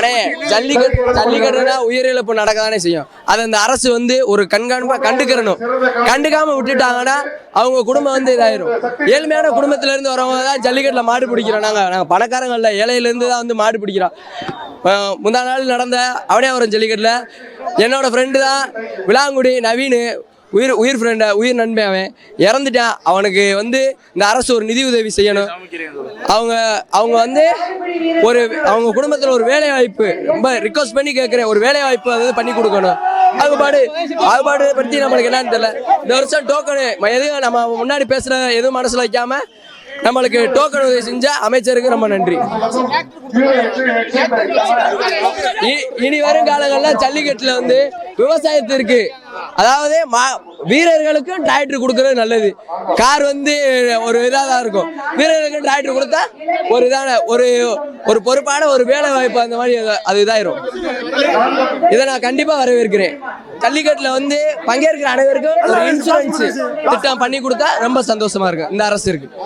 அடே ஜல்லிக்கட்டு ஜல்லிக்கட்டுனா உயிரிழப்பு நடக்க தானே செய்யும். அதை அந்த அரசு வந்து ஒரு கண்காணிப்பா கண்டுக்கிறணும். கண்டுக்காம விட்டுட்டாங்கன்னா அவங்க குடும்பம் வந்து இதாயிரும். ஏழ்மையான குடும்பத்துல இருந்து வரவங்க தான் ஜல்லிக்கட்டுல மாடு பிடிக்கிறோம். நாங்க நாங்க பணக்காரங்க இல்ல ஏழையில இருந்து தான் வந்து மாடு பிடிக்கிறோம். முந்தா நாள் நடந்த அவனியாபுரம் ஜல்லிக்கட்டுல என்னோட ஃப்ரெண்டு தான் விளாங்குடி நவீன் உயிர் உயிர் ஃப்ரெண்ட உயிர் நண்பன் அவன். இறந்துட்டான் அவனுக்கு வந்து இந்த அரசு ஒரு நிதி உதவி செய்யணும். அவங்க அவங்க வந்து ஒரு அவங்க குடும்பத்தில் ஒரு வேலை வாய்ப்பு ரொம்ப ரிக்வஸ்ட் பண்ணி கேட்குறேன் ஒரு வேலை வாய்ப்பு வந்து பண்ணி கொடுக்கணும். பாகுபாடு பாகுபாடு பற்றி நம்மளுக்கு என்னன்னு தெரியல. இந்த வருஷம் டோக்கனு எதுவும் நம்ம முன்னாடி பேசுகிற எதுவும் மனசில் வைக்காமல் நம்மளுக்கு டோக்கன் உதவி செஞ்ச அமைச்சருக்கு ரொம்ப நன்றி. இனி வரும் காலங்களில் ஜல்லிக்கட்டில் வந்து விவசாயத்திற்கு அதாவது மா வீரர்களுக்கும் டிராக்டர் கொடுக்கறது நல்லது. கார் வந்து ஒரு இதாக தான் இருக்கும். வீரர்களுக்கும் டிராக்டர் கொடுத்தா ஒரு இதான ஒரு ஒரு பொறுப்பான ஒரு வேலை வாய்ப்பு அந்த மாதிரி அது- இதாயிரும். இதை நான் கண்டிப்பாக வரவேற்கிறேன். ஜல்லிக்கட்டில் வந்து பங்கேற்கிற அனைவருக்கும் ஒரு இன்சூரன்ஸ் திட்டம் பண்ணி கொடுத்தா ரொம்ப சந்தோஷமா இருக்கும். இந்த அரசு இருக்கு.